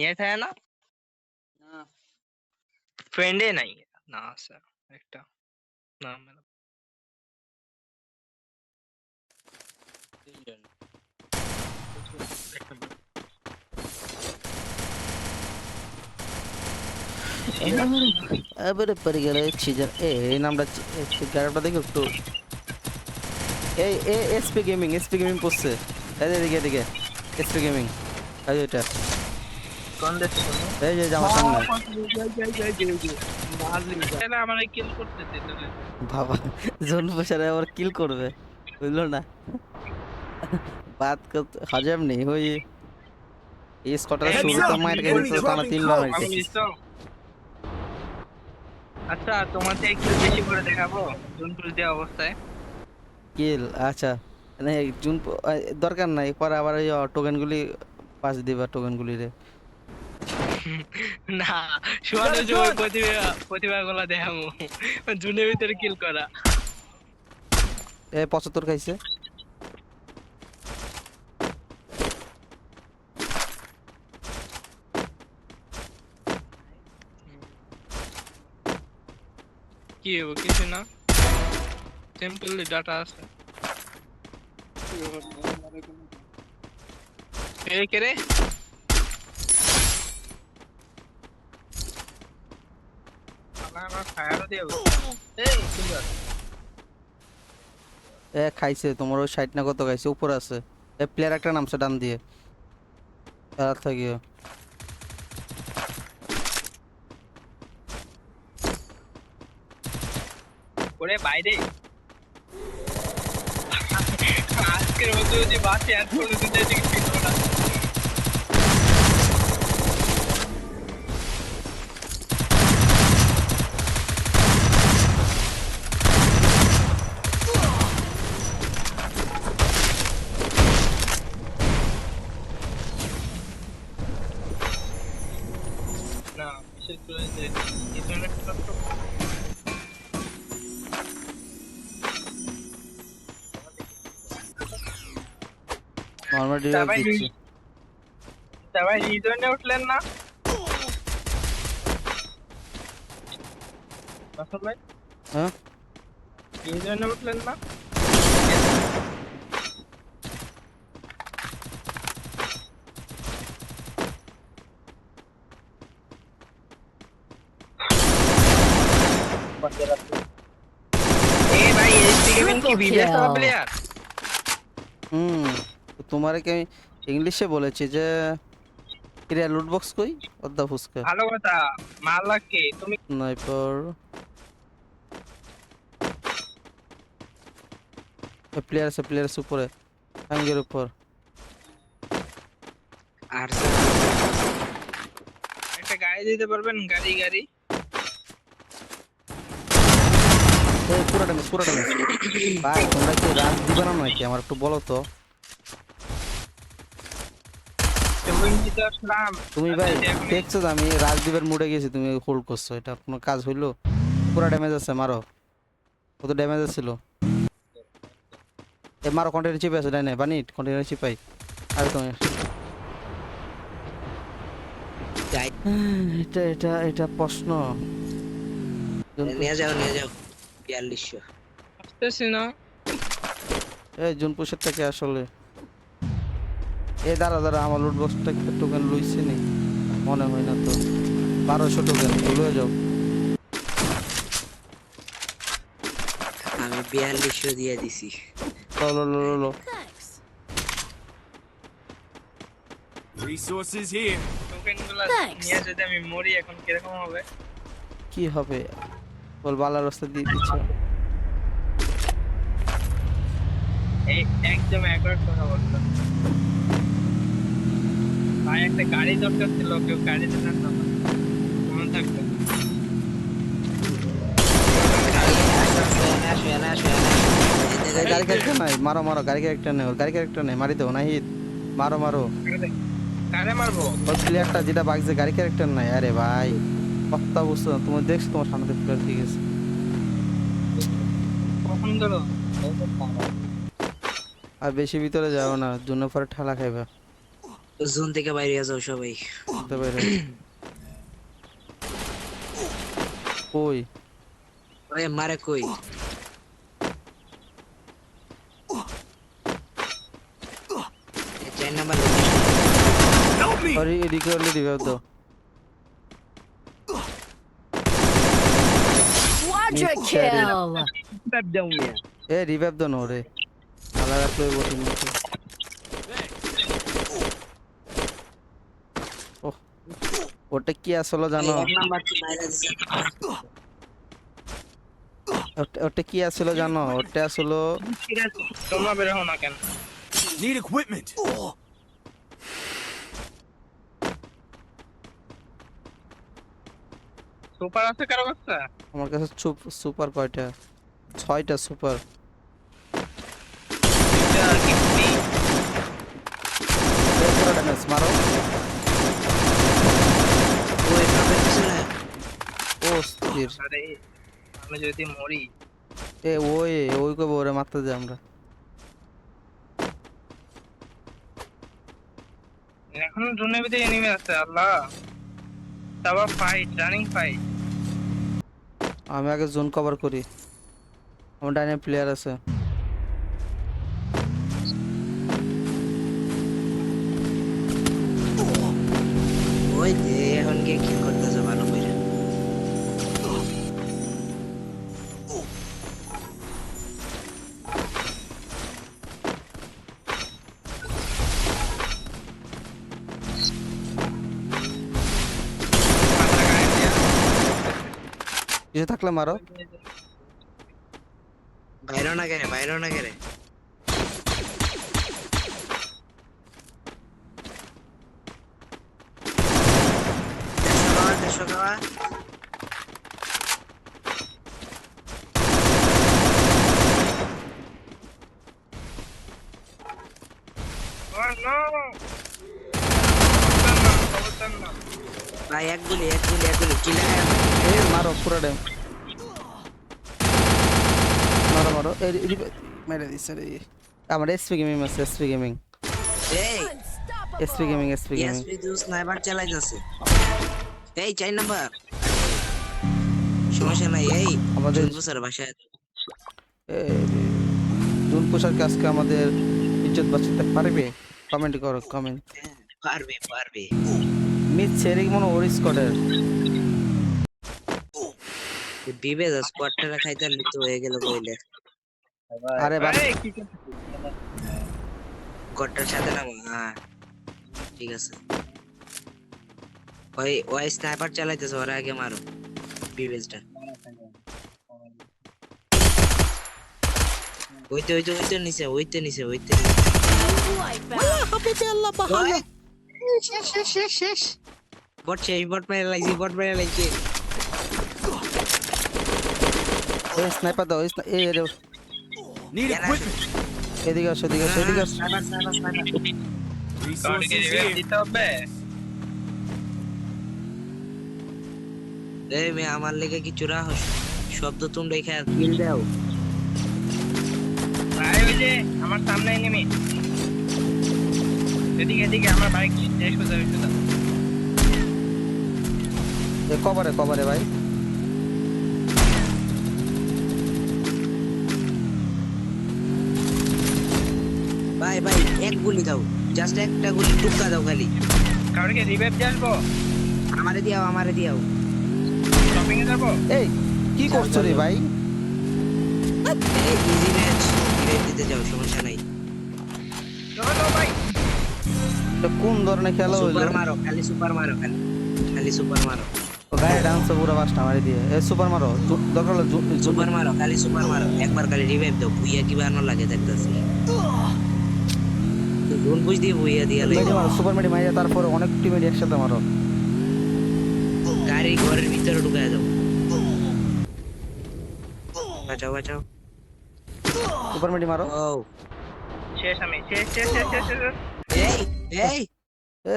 নিয়ে থাকে না ফ্রেন্ডে নাই না স্যার একটা না ম্যাডাম এবারে পরে গেলে সিজন এ এই নামটা দেখো একটু এই এ এসপি গেমিং এসপি গেমিং যে এদিকে এদিকে এসপি গেমিং যে এটা কোন দেশে এই যে যে আমার সামনে। আমার কিল করতে বাবা জোন বসারে আবার কিল করবে বুঝলো না? বাত করতে হজম নেই ওই এই স্কটার শুরুতে মার গেছে টানা তিনবার আমি মারছে আচ্ছা তোমাকে একটু বেশি করে দেখাবো দেওয়া অবস্থায়। কিল আচ্ছা। মানে জুন দরকার নাই পরে আবার ওই টোকেনগুলি পাস দিবা টোকেনগুলি রে না সুয়ানো জয় প্রতিভা প্রতিভা গুলা দেখাবো জুনের ভিতরে কিল করা। এ পঁচাত্তর খাইছে। কি হব কিছু না। সিম্পল ডাটা আছে। এই কে রে আমার আমার ফায়ারও দিয়ে এই সুন্দর এ, খাইছে, তোমার ওই সাইড না কত খাইছে? উপরে আছে। এ প্লেয়ার একটা নামছে, ডান দিয়ে। আর থাকিও ওরে, বাইরে। আজকের মধ্যে যদি বাসে আর কোনো দিন নর্মাল ডিভাইস সবাই দিচ্ছি সবাই রিজনে উঠলেন না আসল ভাই হ্যাঁ রিজনে উঠলেন না এ ভাই এসপি গেমিং কি বিদেশ kill. প্লেয়ার হুম তো তোমারে কি আমি ইংলিশে বলেছি যে কিরে লুট বক্স কই? অদ্দা ফুসকা ভালো কথা মালাকে তুমি স্নাইপার প্লেয়ার আছে প্লেয়ার আছে উপরে টাঙ্গের উপর। আর একটা গাড়ি দিতে পারবেন গাড়ি গাড়ি। এই পুরো ড্যামেজ পুরো ড্যামেজ ভাই তোমরা কি রাজ দিবে না নাকি? আমার একটু বলো তো। তুমি ভাই দেখছ তো আমি রাজদীপের মুডে গেছি তুমি হোল্ড করছ। এটা কোনো কাজ হইল? পুরো ড্যামেজ আছে মারো। কত ড্যামেজ আছিল? এ মারো কন্টেনার চিপে আছে ডাইনে বানি কন্টেনার চিপাই আর তুমি? এটা এটা এটা প্রশ্ন। নিয়ে যাও নিয়ে যাও। বিয়াল্লিশশো। আসতেছি না। এই জুনপুষের থেকে আসলে? এ দাঁড়া দাঁড়া আমার লুট বক্সটা কি টোকেন লইছে নি। মনে হয় না তো। বারোশো টোকেন লয়ে যাও। আমি বিয়াল্লিশশো দিয়ে দিছি। লো লো লো লো লো Thanks. Resources টোকেনগুলা নিয়ে যদি আমি মরি এখন কীরকম হবে? কি হবে? বল বালার রাস্তা দিয়ে দিচ্ছে। এই একদম একবার কথা বলতো ভাই, একটা গাড়ি দরকার ছিল, কেউ গাড়ি দিলেন না। মনে থাকতো আসো এনে আসো এনে এই গাড়ি ক্যারেক্টার নাই মারো মারো মারি মারবো? যেটা গাড়ি ক্যারেক্টার আরে ভাই কত্তা তুমি দেখছ তোমার সামনে ঠিক আছে আর বেশি ভিতরে যাও না জন্য পরে ঠেলা খাইবা। জোন থেকে বাইরে যাও সবাই। কই? ওই মারে কই? এই চার নাম্বার Help me! আরে এদিকে হলে রিভাইভ দাও। Quadra kill! ব্যাপ দাও মিয়া এ রিভাইভ দাও না ওরে আলা রাখলে বটির ওহ ওটা কি আসলে জানো? ওটা- কি আসলে জানো? ওটা আসলে তোমরা বের হও না কেন? Need equipment. সুপার আছে কারও কাছে? আমার কাছে সুপার কয়টা? ছয়টা সুপার। মারো। পিছনে ও স্থির। আরে আমি যদি মরি। এ ওই ওই কবে ওরে মারতে যাই আমরা। এখনও জুনের ভিতরে এনিমি আছে আল্লাহ। তারপর ফাইট রানিং ফাইট আমি আগে জোন কভার করি। আমার ডাইনে প্লেয়ার আছে। ওই এখন করতেছে ভালো করে থাকলে মারো বাইরেও না গেলে বাইরেও না গেলে না ভাই এক গুলি এক গুলি এক গুলি কিলে এ মারো। পুরো ড্যাম মারো মারো। এই মেরে দিছে রে। আমার এসপি গেমিং আছে এসপি গেমিং এই। এসপি গেমিং এসপি গেমিং দু স্নাইপার চালাই যাচ্ছে এই চার নাম্বার। সমস্যা নাই এই আমাদের স্যার বাসায়। জুন পোশাক আজকে আমাদের ইজ্জত বাঁচাতে পারবে? কমেন্ট করো কমেন্ট পারবে পারবে। মিস ছেড়ে মনে ওর স্কোয়াডের স্কোয়াডটা খাইতে লিপ্ত হয়ে গেল কইলে। আরে সাথে হ্যাঁ। ঠিক আছে। ওই ওই স্নাইপার চালাইতেছে ওরা আগে মারো। বিবেজটা ওইতে ওইতে ওইতে নিচে ওইতে নিচে ওইতে নিচে। ওই, শেষ শেষ শেষ শেষ বট শেষ বট মেরে লাগছি বট মেরে লাগছি এই স্নাইপার দাও এই রে Need এদিকে আসো এদিকে আসো এদিকে আসো। Sniper sniper sniper. মেয়ে আমার লেগে কিছু রাহস? শব্দ তোমরা এখানে কিল দাও। ভাই ওই যে আমার সামনে এনিমি এদিকে এদিকে আমার বাইক শেষ করে যাবে কভারে কভারে ভাই। ভাই ভাই এক গুলি দাও। জাস্ট একটা গুলি টুকা দাও খালি। কারণ কি রিভাইভ দিয়ে আসব? আমারে দিয়াও আমারে দিয়াও। এই কি করছ রে ভাই? ইজি ম্যাচ দিতে যাও সমস্যা নাই। চলো ভাই। কোন ধরনের খেলা সুপার মারো খালি সুপার মারো খালি খালি সুপার মারো। ও গায়ে ডান্স পুরো বাসটা মারি দিয়ে। এ সুপার মারো দরকার হলে সুপার মারো খালি সুপার মারো একবার খালি রিভাইভ দাও ভুইয়া কি বানানো লাগে দেখতেছি। জোন বুঝ দিয়ে ভুইয়া দিয়া লাগে মারো সুপার মেডি মারিয়ে তারপরে অনেক টিমের একসাথে মারো। গাড়ি ঘরের ভিতরে ঢুকায় দাও বাঁচাও বাঁচাও সুপার মেডি মারো ও শেষ আমি শেষ শেষ শেষ শেষ শেষ এই এই এ